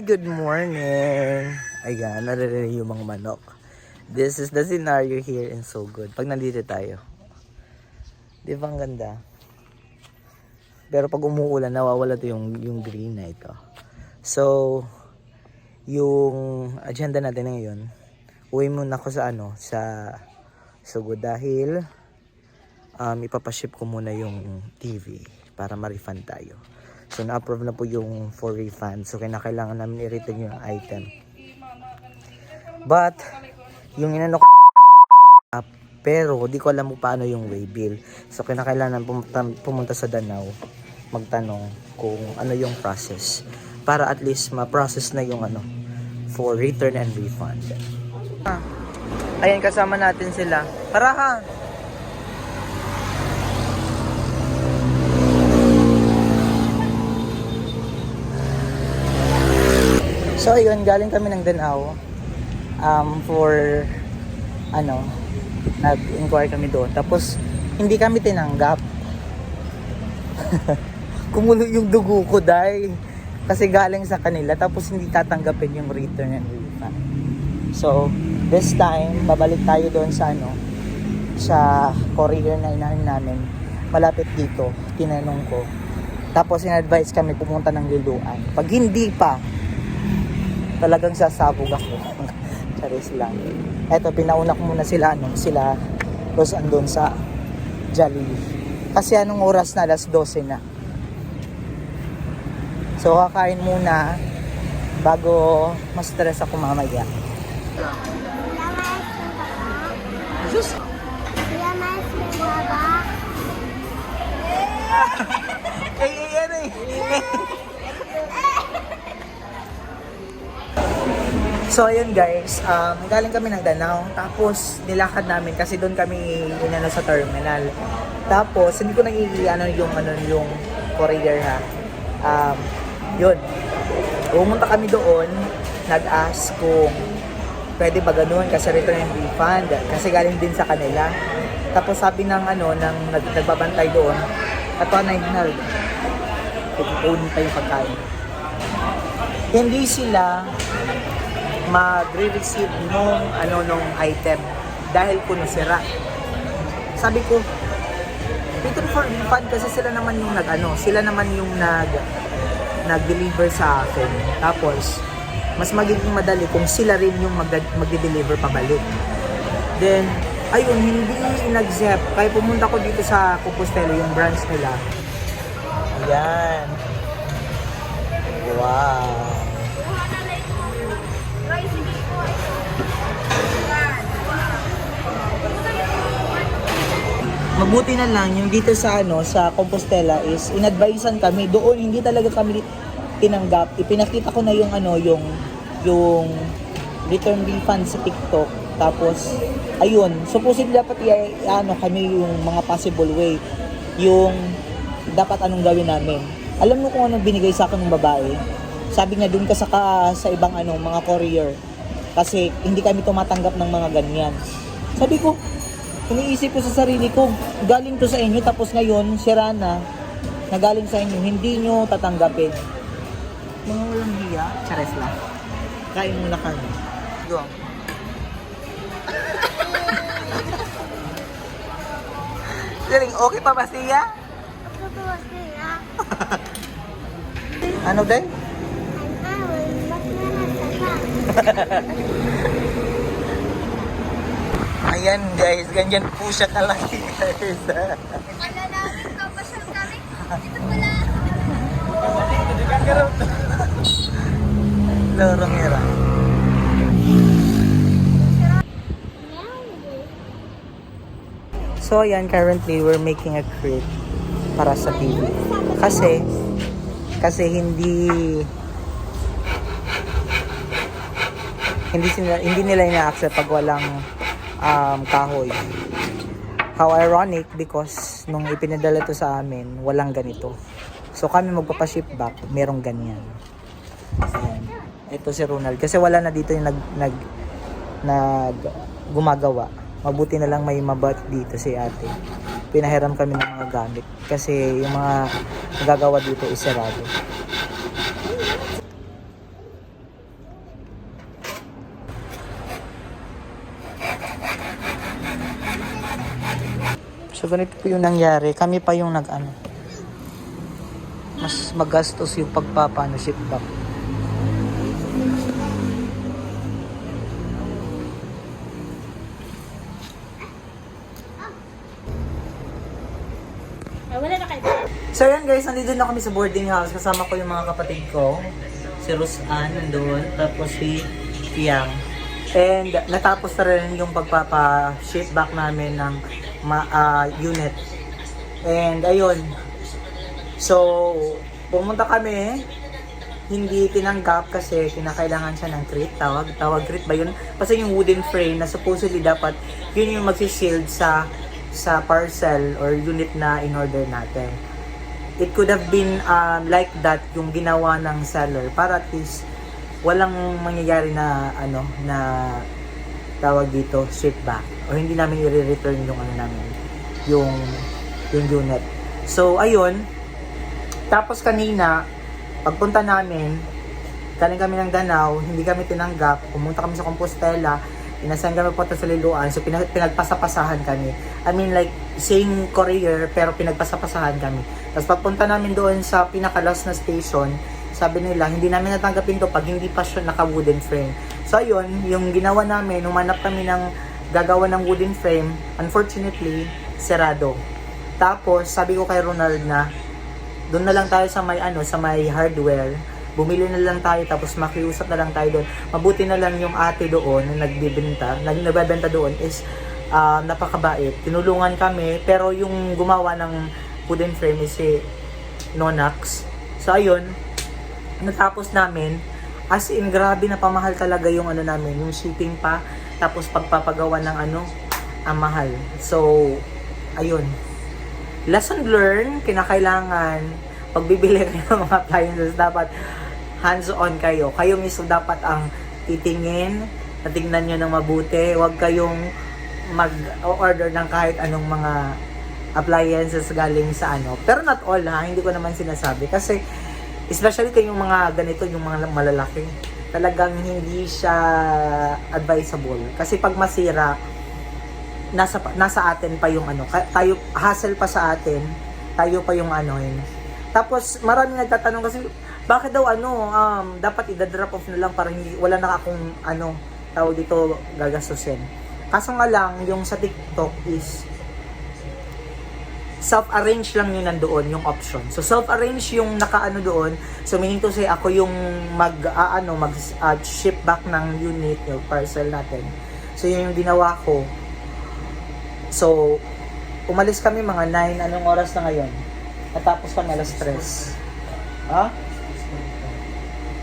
Good morning. Ayan, naririnig yung mga manok. This is the scenario here in So Good. Pag nandito tayo. Di ba ang ganda? Pero pag umuulan, nawawala to yung, yung green na ito. So, yung agenda natin ngayon, uwi muna ako sa ano, sa So Good dahil um, ipapaship ko muna yung TV para ma-refund tayo. So, na-approve na po yung for refund. So, kinakailangan namin i-return yung item. But, yung inano ko up, pero di ko alam mo paano yung way bill. So, kinakailangan pumunta, pumunta sa Danau, magtanong kung ano yung process. Para at least ma-process na yung ano, for return and refund. Ah, Ayan, kasama natin sila. Tara ha! So ayun, galing kami ng Danao um, for ano, nag-inquire kami doon. Tapos hindi kami tinanggap. Kumulo yung dugo ko dahil kasi galing sa kanila tapos hindi tatanggapin yung return and refund. So, this time, babalik tayo doon sa ano, sa courier na inahin namin. Malapit dito, tinanong ko. Tapos in-advise kami pumunta ng Liluan. Pag hindi pa, talagang sasabog ako. Charis lang. Eto, pinauna ko muna sila, ano, sila, Los andun sa Jollibee. Kasi anong oras na, alas 12 na. So, kakain muna bago ma-stress ako mamaya. Eh, eh, yan eh. So ayun guys, um, galing kami ng Danao, tapos nilakad namin kasi doon kami inano sa terminal. Tapos hindi ko nang ano yung ano yung courier ha. Um, yun. Pumunta kami doon, nag-ask kung pwede ba ganun kasi return and refund kasi galing din sa kanila. Tapos sabi ng ano ng nag, nagbabantay doon, at na Ignal, kukunin pa yung pagkain. Hindi sila magre-receive nung ano nung item dahil kuno sira. Sabi ko, return for refund kasi sila naman yung nag ano, sila naman yung nag nag-deliver sa akin. Tapos mas magiging madali kung sila rin yung mag magde-deliver pabalik. Then ayun, hindi nag-zep. Kaya pumunta ko dito sa Compostela, yung branch nila. Ayan. Wow. Mabuti na lang yung dito sa ano sa Compostela is inadvisean kami doon hindi talaga kami tinanggap. Ipinakita ko na yung ano yung yung return refund sa TikTok. Tapos ayun, supposedly dapat i ano kami yung mga possible way yung dapat anong gawin namin. Alam mo kung anong binigay sa akin ng babae? Sabi niya doon ka sa sa ibang ano mga courier kasi hindi kami tumatanggap ng mga ganyan. Sabi ko, iniisip ko sa sarili ko, galing to sa inyo tapos ngayon, sira na, na galing sa inyo, hindi nyo tatanggapin. Mga walang hiya, chares lang. Kain muna kami. Go. Galing, okay pa ba siya? Ano din? Ayan guys, ganyan po siya kalaki guys. Malalaman ka pa siyang galing. Ito pala. Loro mira. So ayan, currently we're making a crate para sa TV. Kasi, kasi hindi hindi sila, hindi nila ina-accept pag walang um, kahoy. How ironic because nung ipinadala to sa amin, walang ganito. So kami magpapaship back, merong ganyan. Ayan. Ito si Ronald. Kasi wala na dito yung nag, nag, nag gumagawa. Mabuti na lang may mabat dito si ate. Pinahiram kami ng mga gamit. Kasi yung mga nagagawa dito is sarado. Ganito po yung nangyari. Kami pa yung nag ano. Mas magastos yung pagpapano ship back. So yan guys, nandito na kami sa boarding house. Kasama ko yung mga kapatid ko. Si Rosan nandun. Tapos si Piang. And natapos na rin yung pagpapa-ship back namin ng ma- ah, unit. And ayun. So, pumunta kami. Hindi tinanggap kasi kinakailangan siya ng crit. Tawag, tawag crit ba yun? Kasi yung wooden frame na supposedly dapat yun yung magsisild sa sa parcel or unit na in order natin it could have been um, like that yung ginawa ng seller para at least walang mangyayari na ano na tawag dito ship back. O hindi namin i-return yung ano namin yung yung unit. So ayun. Tapos kanina pagpunta namin galing kami ng Danau hindi kami tinanggap. Pumunta kami sa Compostela inasign kami punta sa Liloan so pinag- pinagpasapasahan kami. I mean like same courier pero pinagpasapasahan kami. Tapos pagpunta namin doon sa pinakalas na station sabi nila hindi namin natanggapin to pag hindi pa siya naka wooden frame. So ayun yung ginawa namin humanap kami ng gagawa ng wooden frame unfortunately serado tapos sabi ko kay Ronald na doon na lang tayo sa may ano sa may hardware. Bumili na lang tayo tapos makiusap na lang tayo doon. Mabuti na lang yung ate doon na nagbibenta nag nagbebenta doon is ah, napakabait. Tinulungan kami pero yung gumawa ng wooden frame is si Nonax. So ayun natapos namin as in grabe na pamahal talaga yung ano namin yung shipping pa tapos pagpapagawa ng ano ang mahal so ayun lesson learned, kinakailangan, pag bibili kayo ng mga appliances, dapat hands-on kayo. Kayo mismo dapat ang titingin, natingnan nyo ng mabuti. Huwag kayong mag-order ng kahit anong mga appliances galing sa ano. Pero not all ha, hindi ko naman sinasabi. Kasi, especially kayong mga ganito, yung mga malalaki, talagang hindi siya advisable. Kasi pag masira, nasa nasa atin pa yung ano. Tayo hassle pa sa atin tayo pa yung ano yun. Tapos marami nagtatanong kasi bakit daw ano um, dapat i-drop off na lang para hindi wala na akong ano tao dito gagastusin. Kaso nga lang yung sa TikTok is self-arrange lang yun nandoon yung option. So self-arrange yung nakaano doon. So meaning to say ako yung mag ah, ano mag ah, ship back ng unit yung parcel natin. So yun yung ginawa ko. So, umalis kami mga 9. Anong oras na ngayon? Natapos kami alas 3. Ha?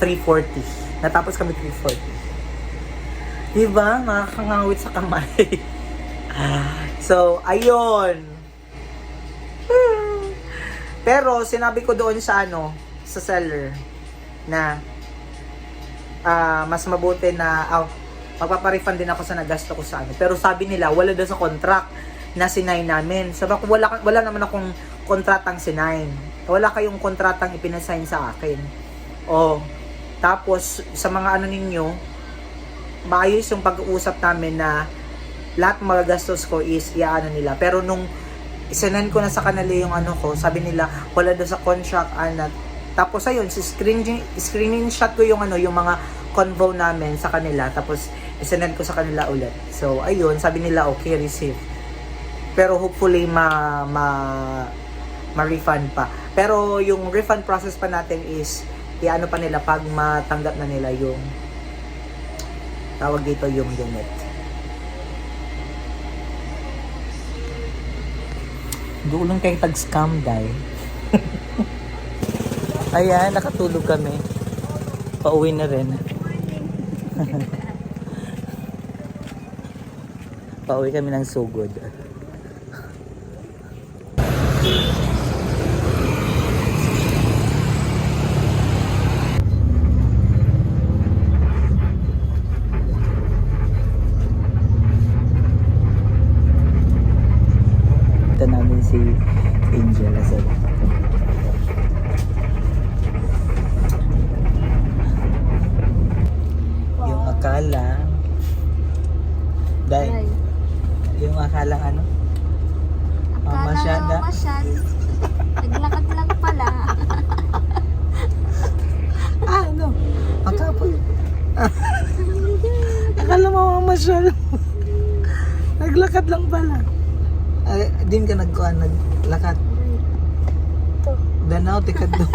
3.40. Natapos kami 3.40. Diba? Makakangawit sa kamay. so, ayun. Pero, sinabi ko doon sa ano, sa seller, na ah mas mabuti na, ah, magpaparefund din ako sa nagasto ko sa ano. Pero sabi nila, wala daw sa contract na sinay namin. Sabi ko, wala, wala naman akong kontratang sinay. Wala kayong kontratang ipinasign sa akin. O, tapos, sa mga ano ninyo, maayos yung pag-uusap namin na lahat mga gastos ko is iaano nila. Pero nung isinend ko na sa kanila yung ano ko, sabi nila, wala daw sa contract, anak. Tapos ayun, si screen, screenshot ko yung ano, yung mga convo namin sa kanila. Tapos, isinend ko sa kanila ulit. So, ayun, sabi nila, okay, receive. Pero hopefully, ma, ma, ma-refund pa. Pero yung refund process pa natin is, iano pa nila pag matanggap na nila yung tawag dito yung unit. Doon lang kayo tag-scam, day. Ayan, nakatulog kami. Pauwi na rin. Pauwi kami ng sugod. Ito akala dahil yung akalang ano? Oh, akala masyada. masyada. Naglakad lang pala. ah, ano? Akapon. akala mo mamasyal. Naglakad lang pala. Ay, din ka nagkuhan, naglakad. Ito. Danaw, tikad doon.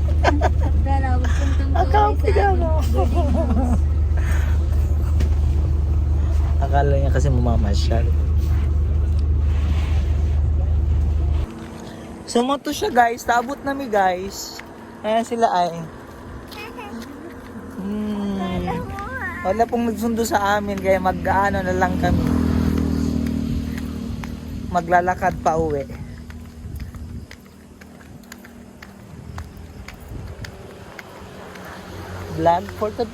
Danaw, puntang doon. Akapon, tikad. Ano. Akala niya kasi mamamasyal. Sumoto siya guys. Tabot na mi guys. Ayan sila ay. Hmm. Wala pong nagsundo sa amin kaya mag-ano na lang kami. Maglalakad pa uwi. Vlog for the.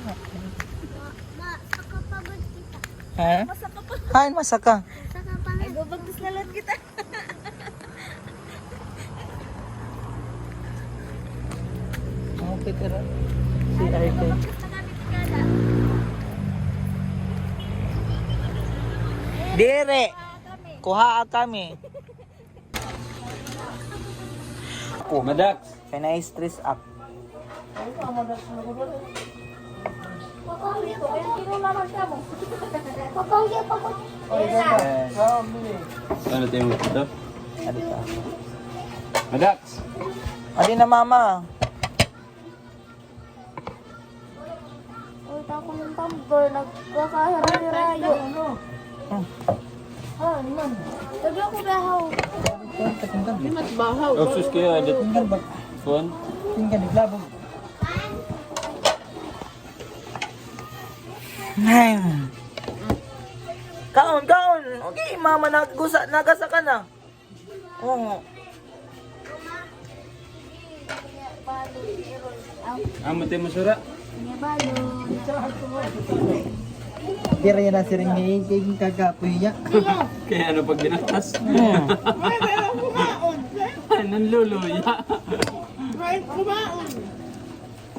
Ha? Masaka pa. Kain masaka. Saka pa. Ay, gubagdos na lang kita. Oh, Peter. Si Arte. Kami tigala. Dire! kami. Kuha kami. Madax. Kaya na-stress up. Papauwi ko. Kaya kinulaman ka mo. Papauwi pa ko. Ano tayo mo ito? Ano pa? Madax. Adi na mama. Uy, ako ng tumbler. Nagkakahira-hirayo. Hmm. Ah, naman. Sabi ako bahaw. Oh, sus. Edit. Phone. Tingnan naglabog. Nang. Kaon, kaon. Okay, mama naggusa, nagasa ka na. Oo. Amo tayo masura. Kira yan na si Ringi, kayong kagapoy niya. Kaya ano pag binatas? Hmm. Nanluluya.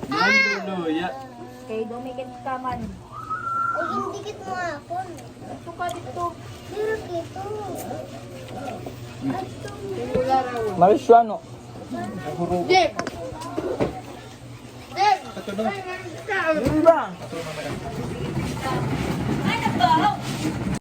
Nanluluya. Kay dumikit ka Ay, indikit mo ako. Ito ka dito. Pero dito. Marisyano. Dek! Dek! Ano ba?